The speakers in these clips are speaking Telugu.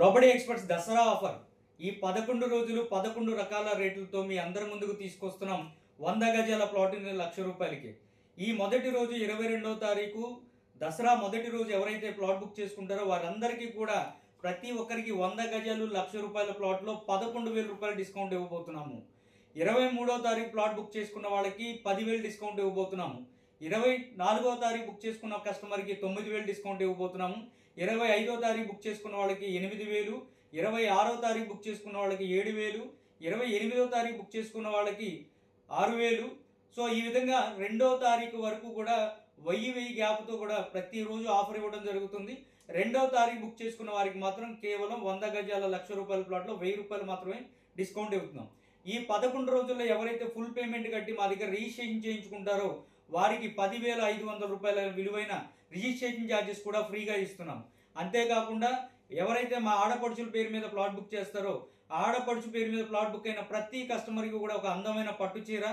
ప్రాపర్టీ ఎక్స్పర్ట్స్ దసరా ఆఫర్ ఈ పదకొండు రోజులు పదకొండు రకాల రేట్లతో మీ అందరి ముందుకు తీసుకొస్తున్నాం వంద గజాల ప్లాట్ని లక్ష రూపాయలకి. ఈ మొదటి రోజు ఇరవై రెండవ తారీఖు దసరా మొదటి రోజు ఎవరైతే ప్లాట్ బుక్ చేసుకుంటారో వారందరికీ కూడా ప్రతి ఒక్కరికి వంద గజాలు లక్ష రూపాయల ప్లాట్లో పదకొండు వేల రూపాయల డిస్కౌంట్ ఇవ్వబోతున్నాము. ఇరవై మూడో తారీఖు ప్లాట్ బుక్ చేసుకున్న వాళ్ళకి పదివేలు డిస్కౌంట్ ఇవ్వబోతున్నాము. ఇరవై నాలుగో తారీఖు బుక్ చేసుకున్న కస్టమర్కి తొమ్మిది వేలు డిస్కౌంట్ ఇవ్వబోతున్నాము. ఇరవై ఐదో తారీఖు బుక్ చేసుకున్న వాళ్ళకి ఎనిమిది వేలు ఇరవై ఆరో తారీఖు బుక్ చేసుకున్న వాళ్ళకి ఏడు వేలు ఇరవై ఎనిమిదో తారీఖు బుక్ చేసుకున్న వాళ్ళకి ఆరు వేలు. సో ఈ విధంగా రెండో తారీఖు వరకు కూడా వెయ్యి వెయ్యి గ్యాప్తో కూడా ప్రతిరోజు ఆఫర్ ఇవ్వడం జరుగుతుంది. రెండో తారీఖు బుక్ చేసుకున్న వారికి మాత్రం కేవలం వంద గజాల లక్ష రూపాయల ప్లాట్లో వెయ్యి రూపాయలు మాత్రమే డిస్కౌంట్ ఇస్తున్నాం ఈ పదకొండు రోజుల్లో ఎవరైతే ఫుల్ పేమెంట్ కట్టి మా దగ్గర రిజిస్ట్రేషన్ చేయించుకుంటారో వారికి పదివేల ఐదు వందల రూపాయల విలువైన రిజిస్ట్రేషన్ ఛార్జెస్ కూడా ఫ్రీగా ఇస్తున్నాం. అంతేకాకుండా ఎవరైతే మా ఆడపడుచుల పేరు మీద ప్లాట్ బుక్ చేస్తారో ఆడపడుచు పేరు మీద ప్లాట్ బుక్ అయిన ప్రతి కస్టమర్కి కూడా ఒక అందమైన పట్టు చీర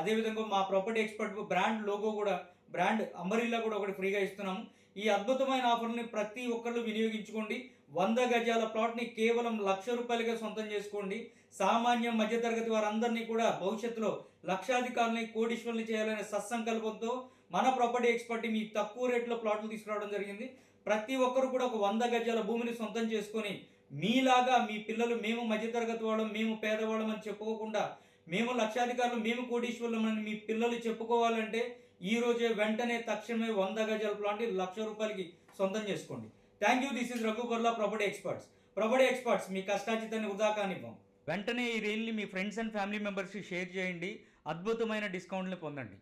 అదేవిధంగా మా ప్రాపర్టీ ఎక్స్పర్ట్ బ్రాండ్ లోగో కూడా బ్రాండ్ అంబరిల్లా కూడా ఒకటి ఫ్రీగా ఇస్తున్నాము ఈ అద్భుతమైన ఆఫర్ని ప్రతి ఒక్కళ్ళు వినియోగించుకోండి. వంద గజాల ప్లాట్ని కేవలం లక్ష రూపాయలుగా సొంతం చేసుకోండి. సామాన్య మధ్యతరగతి వారందరినీ కూడా భవిష్యత్తులో లక్షాధికారులని కోటీశ్వరులు చేయాలనే సత్సంకల్పంతో మన ప్రాపర్టీ ఎక్స్పర్ట్ మీ తక్కువ రేట్లో ప్లాట్లు తీసుకురావడం జరిగింది. ప్రతి ఒక్కరు కూడా ఒక వంద గజాల భూమిని సొంతం చేసుకొని మీలాగా మీ పిల్లలు మేము మధ్యతరగతి వాళ్ళం మేము పేదవాళ్ళం అని చెప్పుకోకుండా మేము లక్షాధికారులు మేము కోటీశ్వరులం అని మీ పిల్లలు చెప్పుకోవాలంటే ఈ రోజే వెంటనే తక్షణమే వంద గజాల ప్లాంట్ లక్ష రూపాయలకి సొంతం చేసుకోండి. థ్యాంక్ యూ దిస్ ఇస్ రఘుబర్లా ప్రాపర్టీ ఎక్స్పర్ట్స్ ప్రాపర్టీ ఎక్స్పర్ట్స్ మీ కష్టాచితాన్ని వృధా కానివ్వం. వెంటనే ఈ రీల్ని మీ ఫ్రెండ్స్ అండ్ ఫ్యామిలీ మెంబర్స్కి షేర్ చేయండి. అద్భుతమైన డిస్కౌంట్ని పొందండి.